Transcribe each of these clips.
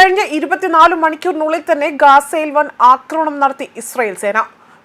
കഴിഞ്ഞ ഇരുപത്തിനാല് മണിക്കൂറിനുള്ളിൽ തന്നെ ഗാസയിൽ വൻ ആക്രമണം നടത്തി ഇസ്രായേൽ സേന.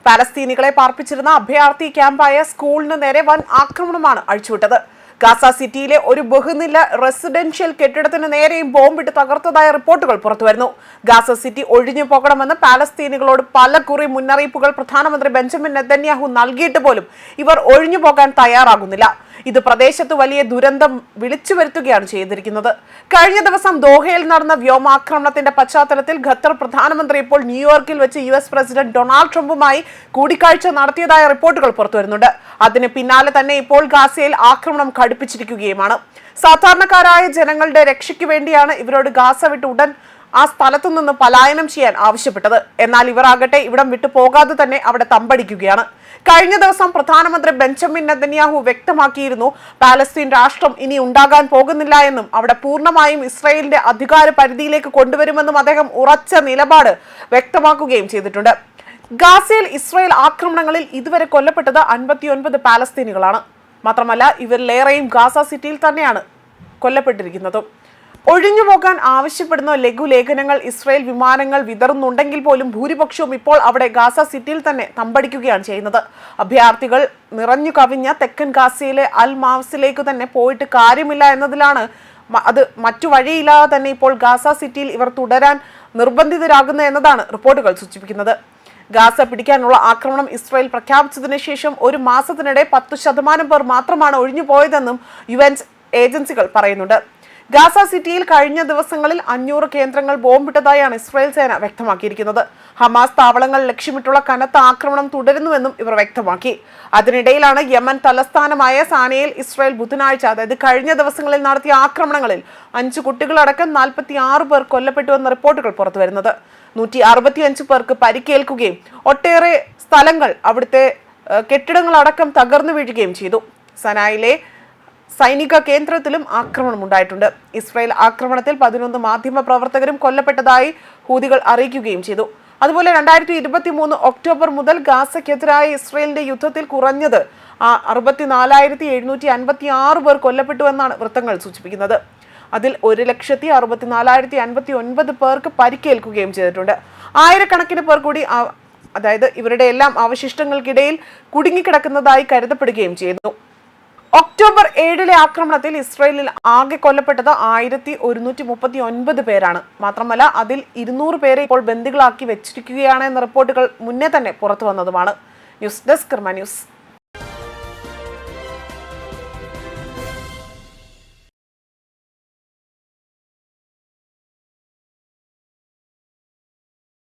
പാലസ്തീനികളെ പാർപ്പിച്ചിരുന്ന അഭയാർത്ഥി ക്യാമ്പായ സ്കൂളിന് നേരെ വൻ ആക്രമണമാണ് അഴിച്ചുവിട്ടത്. ഗാസ സിറ്റിയിലെ ഒരു ബഹുനില റെസിഡൻഷ്യൽ കെട്ടിടത്തിന് നേരെയും ബോംബിട്ട് തകർത്തതായ റിപ്പോർട്ടുകൾ പുറത്തുവരുന്നു. ഗാസ സിറ്റി ഒഴിഞ്ഞു പോകണമെന്ന് പാലസ്തീനികളോട് പല കുറി മുന്നറിയിപ്പുകൾ പ്രധാനമന്ത്രി ബെഞ്ചമിൻ നെതന്യാഹു നൽകിയിട്ട് പോലും ഇവർ ഒഴിഞ്ഞു പോകാൻ തയ്യാറാകുന്നില്ല. ഇത് പ്രദേശത്ത് വലിയ ദുരന്തം വിളിച്ചു വരുത്തുകയാണ് ചെയ്തിരിക്കുന്നത്. കഴിഞ്ഞ ദിവസം ദോഹയിൽ നടന്ന വ്യോമാക്രമണത്തിന്റെ പശ്ചാത്തലത്തിൽ ഖത്തർ പ്രധാനമന്ത്രി ഇപ്പോൾ ന്യൂയോർക്കിൽ വെച്ച് യു എസ് പ്രസിഡന്റ് ഡൊണാൾഡ് ട്രംപുമായി കൂടിക്കാഴ്ച നടത്തിയതായ റിപ്പോർട്ടുകൾ പുറത്തുവരുന്നുണ്ട്. അതിന് പിന്നാലെ തന്നെ ഇപ്പോൾ ഗാസയിൽ ആക്രമണം ഘടിപ്പിച്ചിരിക്കുകയുമാണ്. സാധാരണക്കാരായ ജനങ്ങളുടെ രക്ഷയ്ക്ക് വേണ്ടിയാണ് ഇവരോട് ഗാസ വിട്ട് ഉടൻ ആ സ്ഥലത്തു നിന്ന് പലായനം ചെയ്യാൻ ആവശ്യപ്പെട്ടത്. എന്നാൽ ഇവർ ആകട്ടെ ഇവിടം വിട്ടു പോകാതെ തന്നെ അവിടെ തമ്പടിക്കുകയാണ്. കഴിഞ്ഞ ദിവസം പ്രധാനമന്ത്രി ബെഞ്ചമിൻ നെതന്യാഹു വ്യക്തമാക്കിയിരുന്നു പാലസ്തീൻ രാഷ്ട്രം ഇനി ഉണ്ടാകാൻ പോകുന്നില്ല എന്നും അവിടെ പൂർണമായും ഇസ്രയേലിന്റെ അധികാര പരിധിയിലേക്ക് കൊണ്ടുവരുമെന്നും അദ്ദേഹം ഉറച്ച നിലപാട് വ്യക്തമാക്കുകയും ചെയ്തിട്ടുണ്ട്. ഗാസയിൽ ഇസ്രയേൽ ആക്രമണങ്ങളിൽ ഇതുവരെ കൊല്ലപ്പെട്ടത് അൻപത്തിയൊൻപത് പാലസ്തീനികളാണ്. മാത്രമല്ല ഇവരിലേറെയും ഗാസ സിറ്റിയിൽ തന്നെയാണ് കൊല്ലപ്പെട്ടിരിക്കുന്നതും. ഒഴിഞ്ഞു പോകാൻ ആവശ്യപ്പെടുന്ന ലഘുലേഖനങ്ങൾ ഇസ്രായേൽ വിമാനങ്ങൾ വിതറുന്നുണ്ടെങ്കിൽ പോലും ഭൂരിപക്ഷവും ഇപ്പോൾ അവിടെ ഗാസ സിറ്റിയിൽ തന്നെ തമ്പടിക്കുകയാണ് ചെയ്യുന്നത്. അഭയാർത്ഥികൾ നിറഞ്ഞു കവിഞ്ഞ തെക്കൻ ഗാസയിലെ അൽ മാവസിലേക്ക് തന്നെ പോയിട്ട് കാര്യമില്ല എന്നതിലാണ് അത് മറ്റു വഴിയില്ലാതെ തന്നെ ഇപ്പോൾ ഗാസ സിറ്റിയിൽ ഇവർ തുടരാൻ നിർബന്ധിതരാകുന്ന എന്നതാണ് റിപ്പോർട്ടുകൾ സൂചിപ്പിക്കുന്നത്. ഗാസ പിടിക്കാനുള്ള ആക്രമണം ഇസ്രായേൽ പ്രഖ്യാപിച്ചതിന് ശേഷം ഒരു മാസത്തിനിടെ പത്ത് ശതമാനം പേർ മാത്രമാണ് ഒഴിഞ്ഞു പോയതെന്നും യു ഏജൻസികൾ പറയുന്നുണ്ട്. ഗാസ സിറ്റിയിൽ കഴിഞ്ഞ ദിവസങ്ങളിൽ അഞ്ഞൂറ് കേന്ദ്രങ്ങൾ ബോംബിട്ടതായാണ് ഇസ്രായേൽ സേന വ്യക്തമാക്കിയിരിക്കുന്നത്. ഹമാസ് താവളങ്ങൾ ലക്ഷ്യമിട്ടുള്ള കനത്ത ആക്രമണം തുടരുന്നുവെന്നും ഇവർ വ്യക്തമാക്കി. അതിനിടയിലാണ് യമൻ തലസ്ഥാനമായ സാനയിൽ ഇസ്രായേൽ ബുധനാഴ്ച അതായത് കഴിഞ്ഞ ദിവസങ്ങളിൽ നടത്തിയ ആക്രമണങ്ങളിൽ അഞ്ചു കുട്ടികളടക്കം നാൽപ്പത്തി ആറ് പേർ കൊല്ലപ്പെട്ടുവെന്ന റിപ്പോർട്ടുകൾ പുറത്തുവരുന്നത്. നൂറ്റി അറുപത്തിയഞ്ച് പേർക്ക് പരിക്കേൽക്കുകയും ഒട്ടേറെ സ്ഥലങ്ങൾ അവിടുത്തെ കെട്ടിടങ്ങളടക്കം തകർന്നു വീഴുകയും ചെയ്തു. സനായിലെ സൈനിക കേന്ദ്രത്തിലും ആക്രമണം ഉണ്ടായിട്ടുണ്ട്. ഇസ്രായേൽ ആക്രമണത്തിൽ പതിനൊന്ന് മാധ്യമ പ്രവർത്തകരും കൊല്ലപ്പെട്ടതായി ഹൂതികൾ അറിയിക്കുകയും ചെയ്തു. അതുപോലെ രണ്ടായിരത്തി ഇരുപത്തി മൂന്ന് ഒക്ടോബർ മുതൽ ഗാസയ്ക്കെതിരായ ഇസ്രയേലിന്റെ യുദ്ധത്തിൽ കുറഞ്ഞത് അറുപത്തിനാലായിരത്തി എഴുന്നൂറ്റി അൻപത്തി ആറ് പേർ കൊല്ലപ്പെട്ടു എന്നാണ് വൃത്തങ്ങൾ സൂചിപ്പിക്കുന്നത്. അതിൽ ഒരു ലക്ഷത്തി അറുപത്തിനാലായിരത്തി അൻപത്തി ഒൻപത് പേർക്ക് പരിക്കേൽക്കുകയും ചെയ്തിട്ടുണ്ട്. ആയിരക്കണക്കിന് പേർ കൂടി അതായത് ഇവരുടെ എല്ലാം അവശിഷ്ടങ്ങൾക്കിടയിൽ കുടുങ്ങിക്കിടക്കുന്നതായി കരുതപ്പെടുകയും ചെയ്യുന്നു ഒക്ടോബർ ഏഴിലെ ആക്രമണത്തിൽ ഇസ്രയേലിൽ ആകെ കൊല്ലപ്പെട്ടത് ആയിരത്തി ഒരുന്നൂറ്റി മുപ്പത്തി ഒൻപത് പേരാണ്. മാത്രമല്ല അതിൽ ഇരുന്നൂറ് പേരെ ഇപ്പോൾ ബന്ദികളാക്കി വെച്ചിരിക്കുകയാണ് എന്ന റിപ്പോർട്ടുകൾ മുന്നേ തന്നെ പുറത്തു വന്നതുമാണ് ന്യൂസ് ഡെസ്ക് ന്യൂസ്.